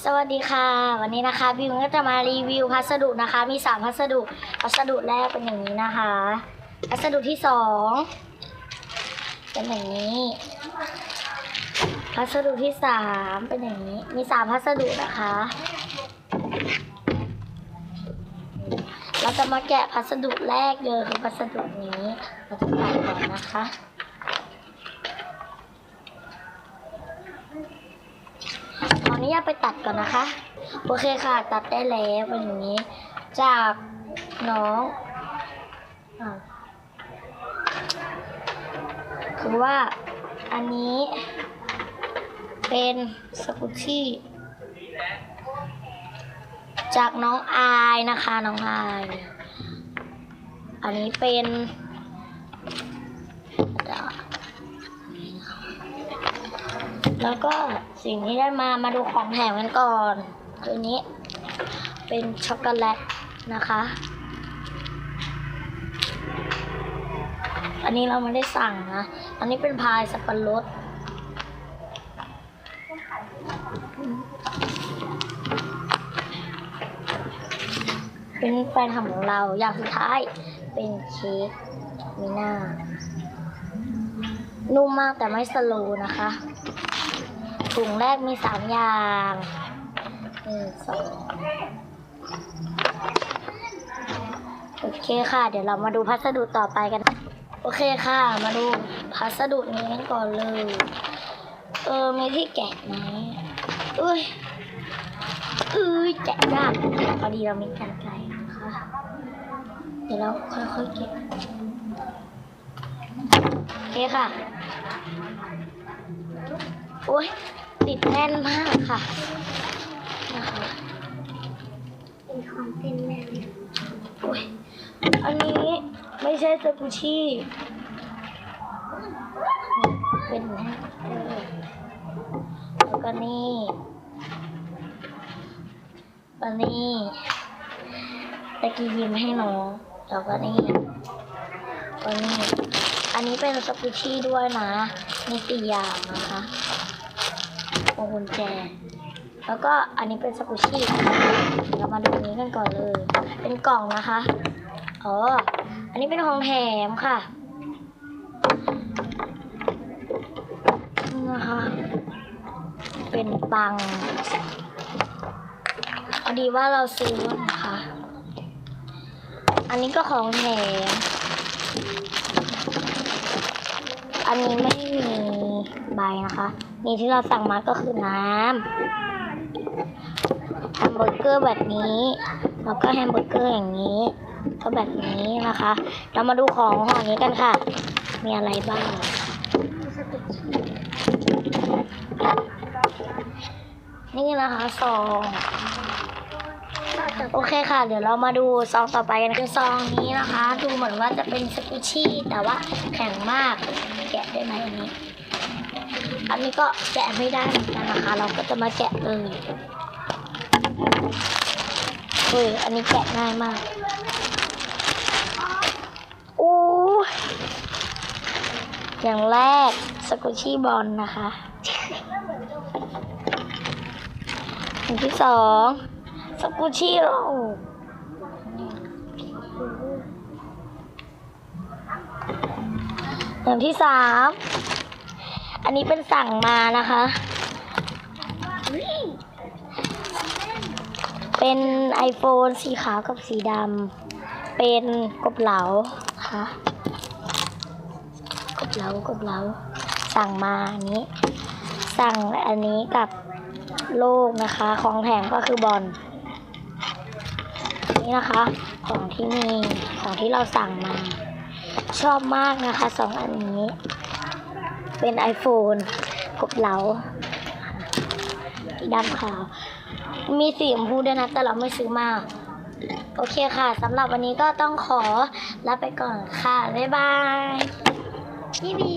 สวัสดีค่ะ วันนี้นะคะบิวก็จะมารีวิวพัสดุนะคะ มีสามพัสดุ พัสดุแรกเป็นอย่างนี้นะคะ พัสดุที่สองเป็นอย่างนี้ พัสดุที่สามเป็นอย่างนี้ มีสามพัสดุนะคะ เราจะมาแกะพัสดุแรกเลยคือพัสดุนี้ เราจะตัดก่อนนะคะ ไปตัดก่อนนะคะ โอเคค่ะ ตัดได้แล้วเป็นอย่างนี้ จากน้องอคือว่าอันนี้เป็นสกุชชี่จากน้องอายนะคะน้องอาย อันนี้เป็น แล้วก็สิ่งที่ได้มามาดูของแถมกันก่อนตัวนี้เป็นช็อกโกแลตนะคะ อันนี้เราไม่ได้สั่งนะ อันนี้เป็นพายสับปะรดเป็นแฟนทำของเราอย่างสุดท้ายเป็นเค้กมีหน้า นุ่มมากแต่ไม่สโลนะคะ ถุงแรกมีสามอย่างหนึ่งสองโอเคค่ะ เดี๋ยวเรามาดูพัสดุต่อไปกัน โอเคค่ะ มาดูพัสดุนี้กันก่อนเลย เออมีที่แกะไหมอุ้ยอุ้ยแกะยากพอดีเรามีกันไกลนะคะ เดี๋ยวเราค่อยๆแกะโอเคค่ะ โอ้ยติดแน่นมากค่ะนะคะเป็นของเส้นแม่เลยโอ้ยอันนี้ไม่ใช่สกุชี่เป็นแน่นเลยแล้วก็นี่อันนี้ตะกี้ยิ้มให้น้องแล้วก็นี่อันนี้อันนี้เป็นสกุชี่ด้วยนะมีสี่อย่างนะคะพ วงกุญแจ แล้วก็อันนี้เป็นสกุชี่เรามาดูนี้กันก่อนเลย เป็นกล่องนะคะ อ๋อ อันนี้เป็นของแถมค่ะนะคะ เป็นปังพอดีว่าเราซื้อนะคะ อันนี้ก็ของแถม อันนี้ไม่มีใบนะคะ นี่ที่เราสั่งมาก็คือน้ำแฮมเบอร์เกอร์แบบนี้แล้วก็แฮมเบอร์เกอร์อย่างนี้ ก็แบบนี้นะคะ เรามาดูของห่อนี้กันค่ะ มีอะไรบ้างนี่นะคะซองโอเคค่ะ เดี๋ยวเรามาดูซองต่อไปกันคือซองนี้นะคะ ดูเหมือนว่าจะเป็นสกุชชี่แต่ว่าแข็งมากแกะได้ไหมอันนี้ อันนี้ก็แกะไม่ได้เหมือนกันนะคะ เราก็จะมาแกะเลยเฮ้ยอันนี้แกะง่ายมาก โอ้อย่างแรกสกุชี่บอลนะคะ อย่างที่สองสกุชชี่โร่อย่างที่สาม อันนี้เป็นสั่งมานะคะ เป็น iPhone สีขาวกับสีดำ เป็นกบเหลาค่ะกบเหลากบเหลา สั่งมาอันนี้ สั่งอันนี้กับโลกนะคะ ของแถมก็คือบอลนี่นะคะ ของที่มีของที่เราสั่งมา ชอบมากนะคะสองอันนี้ เป็น iPhone พบเหลาสีดำขาว มีสีชมพูด้วยนะ แต่เราไม่ซื้อมาก โอเคค่ะสำหรับวันนี้ก็ต้องขอลาไปก่อนค่ะ บ๊ายบายพี่บี